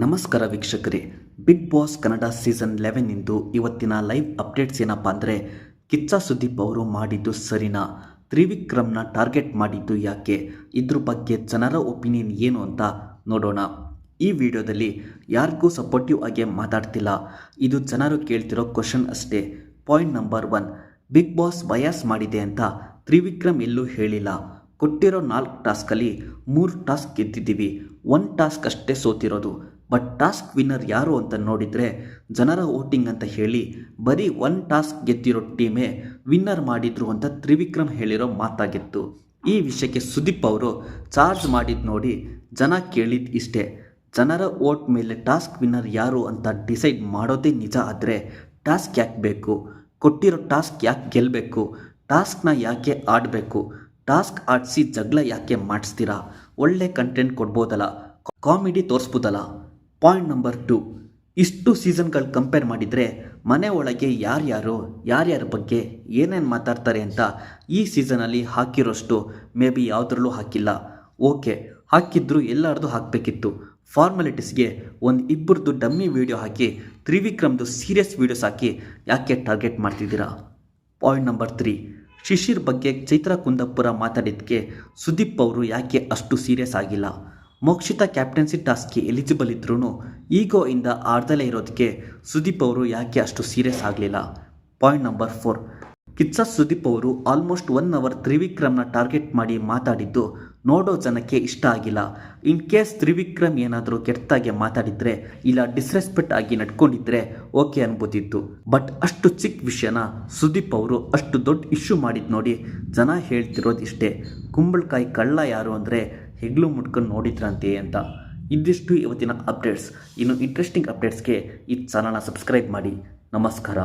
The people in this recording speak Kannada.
ನಮಸ್ಕಾರ ವೀಕ್ಷಕರೇ big boss Kannada season eleven ಇಂದು ಇವತ್ತಿನ ಲೈವ್ ಅಪ್ಡೇಟ್ಸ್ ಏನಪ್ಪ ಅಂದರೆ, ಕಿಚ್ಚ ಸುದೀಪ್ ಅವರು ಮಾಡಿದ್ದು ಸರಿನಾ? ತ್ರಿವಿಕ್ರಮ್ನ ಟಾರ್ಗೆಟ್ ಮಾಡಿದ್ದು ಯಾಕೆ? ಇದ್ರ ಬಗ್ಗೆ ಜನರ ಒಪಿನಿಯನ್ ಏನು ಅಂತ ನೋಡೋಣ. ಈ ವಿಡಿಯೋದಲ್ಲಿ ಯಾರಿಗೂ ಸಪೋರ್ಟಿವ್ ಆಗಿ ಮಾತಾಡ್ತಿಲ್ಲ. ಇದು ಜನರು ಕೇಳ್ತಿರೋ ಕ್ವಶನ್ ಅಷ್ಟೇ. Point number one big boss bias ಮಾಡಿದೆ ಅಂತ ತ್ರಿವಿಕ್ರಮ್ ಎಲ್ಲೂ ಹೇಳಿಲ್ಲ. ಕೊಟ್ಟಿರೋ ನಾಲ್ಕು ಟಾಸ್ಕಲ್ಲಿ ಮೂರು ಟಾಸ್ಕ್ ಗೆದ್ದಿದ್ದೀವಿ. ಒನ್ ಟಾಸ್ಕ್ ಅಷ್ಟೇ ಸೋತಿರೋದು. ಬಟ್ ಟಾಸ್ಕ್ ವಿನ್ನರ್ ಯಾರು ಅಂತ ನೋಡಿದರೆ ಜನರ ವೋಟಿಂಗ್ ಅಂತ ಹೇಳಿ ಬರೀ ಒನ್ ಟಾಸ್ಕ್ ಗೆದ್ದಿರೋ ಟೀಮೇ ವಿನ್ನರ್ ಮಾಡಿದ್ರು ಅಂತ ತ್ರಿವಿಕ್ರಮ್ ಹೇಳಿರೋ ಮಾತಾಗಿತ್ತು. ಈ ವಿಷಯಕ್ಕೆ ಸುದೀಪ್ ಅವರು ಚಾರ್ಜ್ ಮಾಡಿದ್ದು ನೋಡಿ ಜನ ಕೇಳಿದ್ದು ಇಷ್ಟೇ. ಜನರ ವೋಟ್ ಮೇಲೆ ಟಾಸ್ಕ್ ವಿನ್ನರ್ ಯಾರು ಅಂತ ಡಿಸೈಡ್ ಮಾಡೋದೇ ನಿಜ ಆದರೆ ಟಾಸ್ಕ್ ಯಾಕೆ ಬೇಕು? ಕೊಟ್ಟಿರೋ ಟಾಸ್ಕ್ ಯಾಕೆ ಗೆಲ್ಲಬೇಕು ಟಾಸ್ಕ್ನ ಯಾಕೆ ಆಡಬೇಕು? ಟಾಸ್ಕ್ ಆಡಿಸಿ ಜಗಳ ಯಾಕೆ ಮಾಡಿಸ್ತೀರಾ? ಒಳ್ಳೆ ಕಂಟೆಂಟ್ ಕೊಡ್ಬೋದಲ್ಲ? ಕಾಮಿಡಿ ತೋರಿಸ್ಬೋದಲ್ಲ? ಪಾಯಿಂಟ್ ನಂಬರ್ ಟು ಇಷ್ಟು ಸೀಸನ್ಗಳು ಕಂಪೇರ್ ಮಾಡಿದರೆ ಮನೆ ಒಳಗೆ ಯಾರ್ಯಾರು, ಯಾರ್ಯಾರ ಬಗ್ಗೆ ಏನೇನು ಮಾತಾಡ್ತಾರೆ ಅಂತ ಈ ಸೀಸನಲ್ಲಿ ಹಾಕಿರೋಷ್ಟು ಮೇ ಬಿ ಯಾವುದ್ರಲ್ಲೂ ಹಾಕಿಲ್ಲ. ಓಕೆ ಹಾಕಿದ್ರು ಎಲ್ಲರದು ಹಾಕಬೇಕಿತ್ತು. ಫಾರ್ಮಾಲಿಟೀಸ್ಗೆ ಒಂದು ಇಬ್ಬರದ್ದು ಡಮ್ಮಿ ವಿಡಿಯೋ ಹಾಕಿ, ತ್ರಿವಿಕ್ರಮ್ದು ಸೀರಿಯಸ್ ವೀಡಿಯೋಸ್ ಹಾಕಿ ಯಾಕೆ ಟಾರ್ಗೆಟ್ ಮಾಡ್ತಿದ್ದೀರಾ? ಪಾಯಿಂಟ್ ನಂಬರ್ ತ್ರೀ ಶಿಶಿರ್ ಬಗ್ಗೆ ಚೈತ್ರ ಕುಂದಾಪುರ ಮಾತಾಡಿದ್ದಕ್ಕೆ ಸುದೀಪ್ ಅವರು ಯಾಕೆ ಅಷ್ಟು ಸೀರಿಯಸ್ ಆಗಿಲ್ಲ? ಮೋಕ್ಷಿತ ಕ್ಯಾಪ್ಟನ್ಸಿ ಟಾಸ್ಕ್ಗೆ ಎಲಿಜಿಬಲ್ ಇದ್ರೂ ಈಗೋ ಇಂದ ಆಡ್ದಲೇ ಇರೋದಕ್ಕೆ ಸುದೀಪ್ ಅವರು ಯಾಕೆ ಅಷ್ಟು ಸೀರಿಯಸ್ ಆಗಲಿಲ್ಲ? Point number four. Kichcha Sudeep ಅವರು ಆಲ್ಮೋಸ್ಟ್ ಒನ್ ಅವರ್ ತ್ರಿವಿಕ್ರಮ್ನ ಟಾರ್ಗೆಟ್ ಮಾಡಿ ಮಾತಾಡಿದ್ದು ನೋಡೋ ಜನಕ್ಕೆ ಇಷ್ಟ ಆಗಿಲ್ಲ. ಇನ್ ಕೇಸ್ ತ್ರಿವಿಕ್ರಮ್ ಏನಾದರೂ ಕೆಟ್ಟಾಗೆ ಮಾತಾಡಿದರೆ ಇಲ್ಲ ಡಿಸ್ರೆಸ್ಪೆಕ್ಟ್ ಆಗಿ ನಡ್ಕೊಂಡಿದ್ರೆ ಓಕೆ ಅನ್ಬೋದಿತ್ತು. ಬಟ್ ಅಷ್ಟು ಚಿಕ್ಕ ವಿಷಯನ ಸುದೀಪ್ ಅವರು ಅಷ್ಟು ದೊಡ್ಡ ಇಶ್ಯೂ ಮಾಡಿದ್ದು ನೋಡಿ ಜನ ಹೇಳ್ತಿರೋದಿಷ್ಟೇ ಕುಂಬಳಕಾಯಿ ಕಳ್ಳ ಯಾರು ಅಂದರೆ ಹೆಗ್ಲು ಮುಟ್ಕೊಂಡು ನೋಡಿದ್ರಂತೆ ಅಂತ ಇದಿಷ್ಟು ಇವತ್ತಿನ ಅಪ್ಡೇಟ್ಸ್ ಇನ್ನು ಇಂಟ್ರೆಸ್ಟಿಂಗ್ ಅಪ್ಡೇಟ್ಸ್ಗೆ ಈ ಚಾನಲ್ನ ಸಬ್ಸ್ಕ್ರೈಬ್ ಮಾಡಿ. ನಮಸ್ಕಾರ.